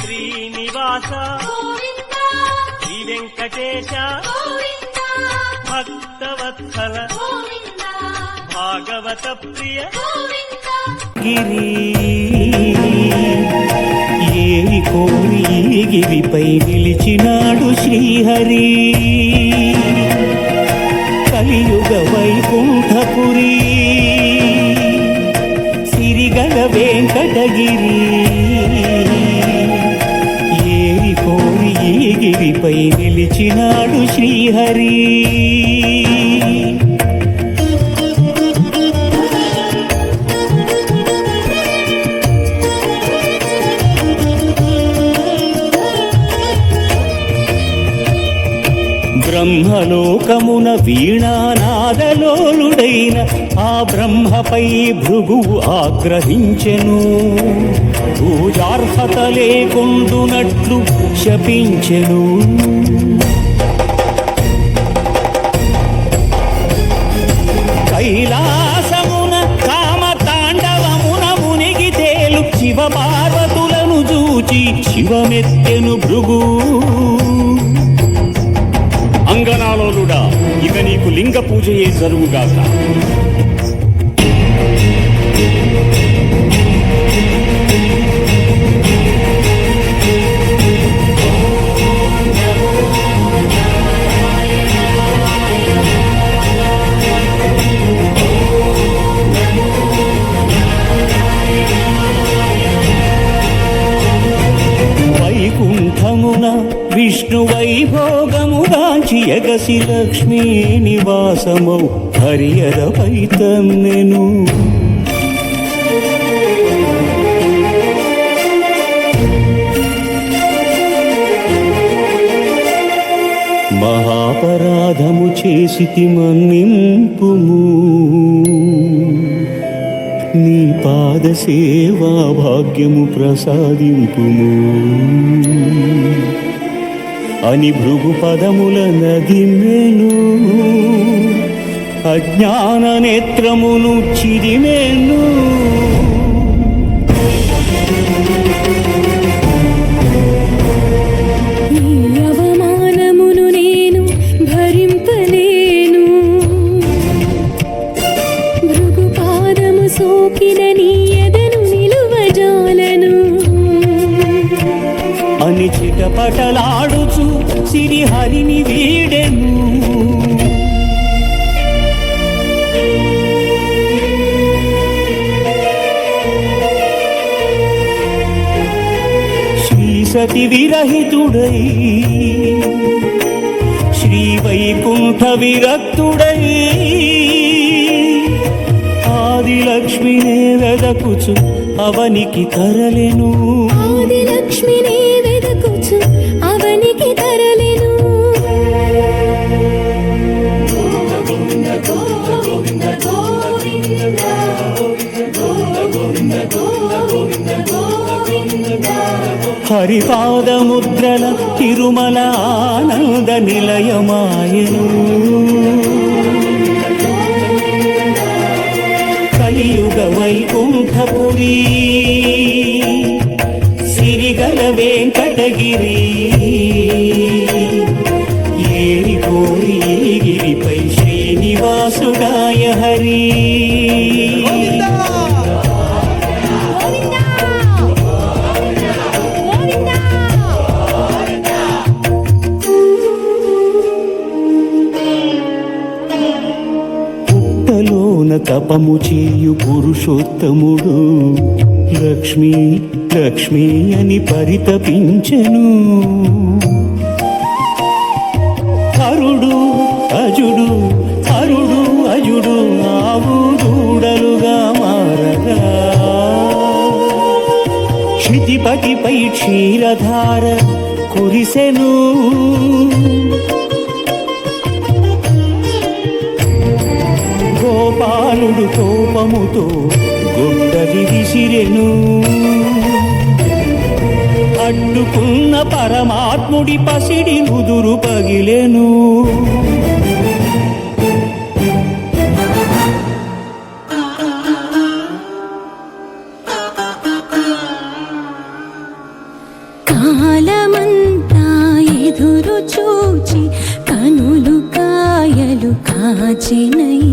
శ్రీనివాస గోవింద శ్రీ వెంకటేశ గోవింద భక్తవత్సల గోవింద భాగవత ప్రియ గోవింద. గిరి ఏరి కోరి గిరిపై నిలిచినాడు శ్రీహరి. కలియుగ వైకుంఠపురి నిలిచినాడు శ్రీహరి. బ్రహ్మలోకమున వీణానా వీణానాదలోలుడైన ఆ బ్రహ్మపై భృగువు ఆగ్రహించెను. పూజార్హత లేకుండునట్లు శపించెను. కైలాసమున కామ తాండవమున మునిగి తేలు శివ పార్వతులను చూచి శివమెత్తెను భృగు. అంగనాలోలుడా ఇక నీకు లింగ పూజయే జరుగుగాక వైకుంఠమున విష్ణు వైభోగముగాంచి ఎగసి లక్ష్మీ నివాసమౌ హరియరపై తన్నెను మహాపరాధము చేసి మన్నింపుము నీ పాద సేవా భాగ్యము ప్రసాదింపుము. అని భృగు పదముల నదిమెను అజ్ఞాన నేత్రమును చిరిమెను చిటపటలాడుచు సిరిహరిని వీడెను. శ్రీ సతి విరహితుడై శ్రీ వైకుంఠ విరక్తుడై ఆది లక్ష్మినే వెదకుచు అవనికి తరలెను. ఆది హరిపాదముద్రల తిరుమల ఆనంద నిలయమాయను. కలియుగ వైకుంఠపురి సిరిగల వెంకటగిరి ఏరి కోరి గిరిపై శ్రీనివాసుడాయ హరి. తపము చేయు పురుషోత్తముడు. లక్ష్మీ లక్ష్మీ అని పరితపించెను. హరుడు అజుడు హరుడు అజుడు ఆవు దూడలుగా మారగా. క్షితిపతిపై క్షీరధార కురిసెను. గోపాలుడు కోపముతో గుడ్డది విసిరెను. అడ్డుకున్న పరమాత్ముడి పసిడి ముదురు పగిలెను. కాలమంతా ఎదురు చూచి కనులు కాయలు కాచినయ్యా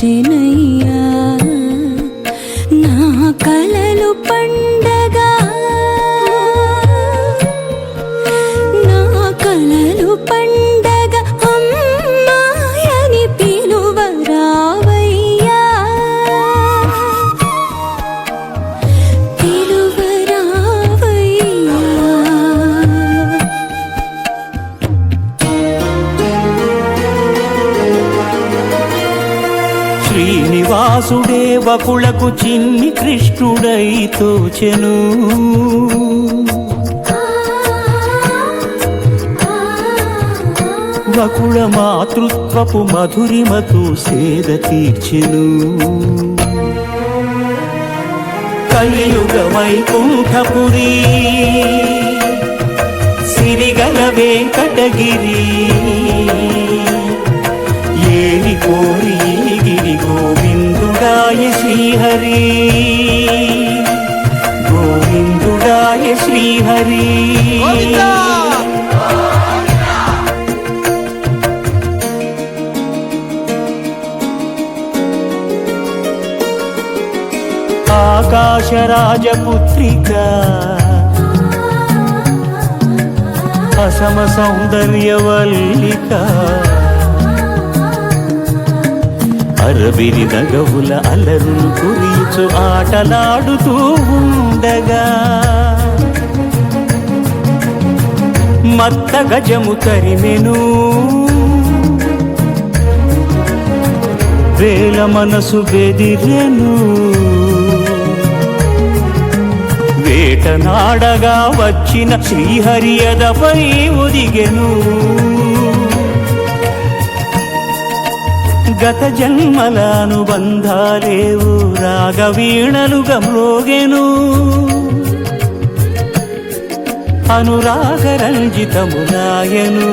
thì వ్యాసుడే వకులకు చిన్ని కృష్ణుడై తోచెను. వకుళ మాతృత్వపు మధురిమతు సేద తీర్చెను. కలియుగ వైకుంఠపురి సిరిగల వెంకటగిరి ఏరి కోరి శ్రీహరి. గోవిందుడాయ శ్రీహరి. ఆకాశరాజపుత్రిక. అసమ సౌందర్యవల్లిక. అరవిరి నగవుల అలరులు కురిచు ఆటలాడుతూ ఉండగా. మత్త గజము తరిమెను. వేల మనసు బెదిరెను. వేటనాడగా వచ్చిన శ్రీహరియదపై ఒదిగెను. గత జన్మల అనుబంధాలేవు రాగవీణలుగా మ్రోగెను అనురాగరంజితములాయను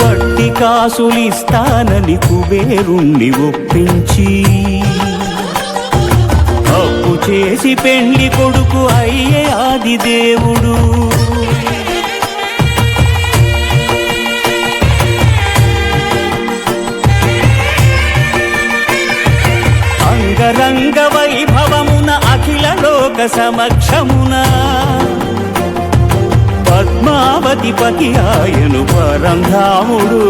వట్టి కాసులిస్తానని కుబేరుణ్ణి ఒప్పించి చేసి పెళ్ళి కొడుకు అయ్యే ఆది దేవుడు. అంగరంగ వైభవమున అఖిల లోక సమక్షమున పద్మావతి పతి ఆయను పరంధాముడు.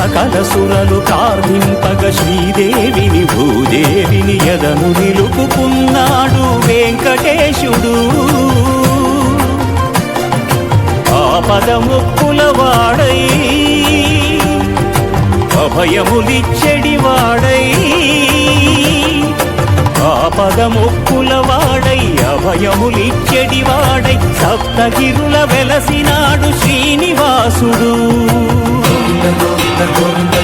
సకల సురలు కార్మింపగ శ్రీదేవిని భూదేవిని ఎదను నిలుపుకున్నాడు వెంకటేశుడు. ఆపదముక్కుల వాడై అభయములిచ్చడి వాడై ఆపదముక్కుల వాడై అభయములిచ్చడి వాడై సప్తగిరుల వెలసినాడు శ్రీనివాసుడు. I the golden.